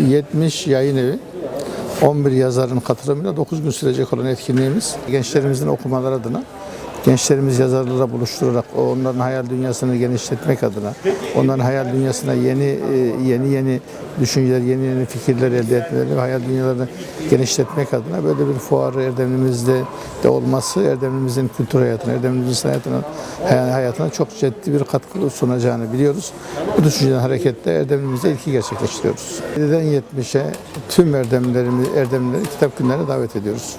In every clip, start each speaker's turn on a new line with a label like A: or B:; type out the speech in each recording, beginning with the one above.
A: 70 yayın evi, 11 yazarın katılımıyla 9 gün sürecek olan etkinliğimiz gençlerimizin okumaları adına gençlerimiz yazarlarla buluşturarak onların hayal dünyasını genişletmek adına, onların hayal dünyasına yeni e, yeni yeni düşünceler, yeni yeni fikirler elde etmeleri ve hayal dünyalarını genişletmek adına böyle bir fuarı Erdemli'mizde de olması Erdemli'mizin kültür hayatına, Erdemli'mizin hayatına, hay- hayatına çok ciddi bir katkı sunacağını biliyoruz. Bu düşünceden hareketle Erdemli'mizde ilki gerçekleştiriyoruz. 7'den 70'e tüm Erdemlilerimiz, Erdemlileri kitap günlerine davet ediyoruz.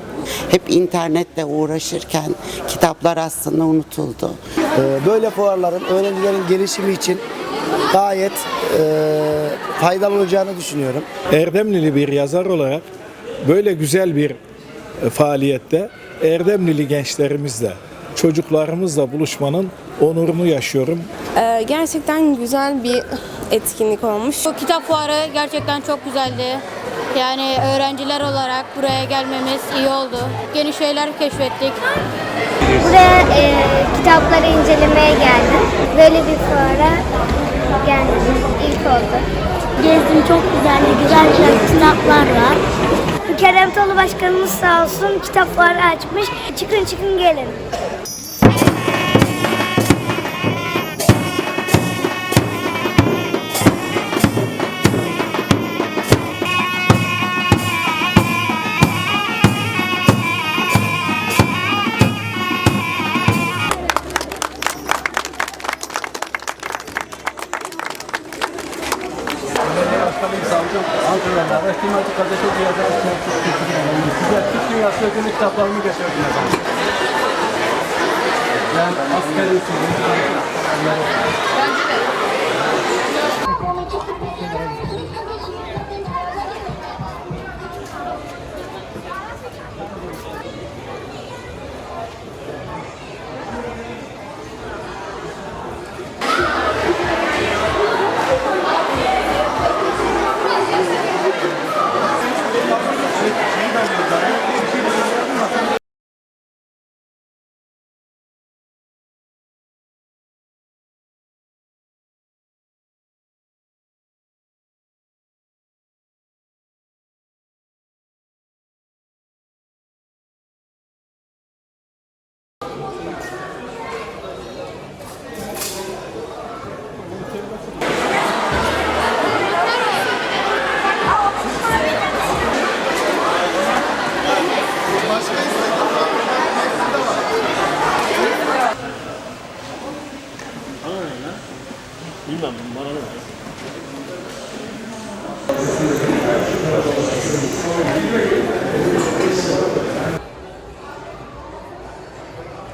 B: Hep internetle uğraşırken kitaplar aslında unutuldu.
C: Ee, Böyle fuarların öğrencilerin gelişimi için gayet e, faydalı olacağını düşünüyorum.
D: Erdemlili bir yazar olarak böyle güzel bir e, faaliyette Erdemlili gençlerimizle, çocuklarımızla buluşmanın onurunu yaşıyorum.
E: Ee, gerçekten güzel bir etkinlik olmuş.
F: Bu kitap fuarı gerçekten çok güzeldi. Yani öğrenciler olarak buraya gelmemiz iyi oldu. Yeni şeyler keşfettik.
G: Buraya e, kitapları incelemeye geldim. Böyle bir fuara geldim. İlk oldu. Gezdim çok güzeldi. Güzel güzel kitaplar var. Kerem Tolu Başkanımız sağ olsun kitap fuarı açmış. Çıkın çıkın gelin.
H: Ankara'da araştırmacı gazeteci yazar Size Türk Dünyası ödülü kitaplarını getirdim efendim. Ben askeri usulü. 今回らない？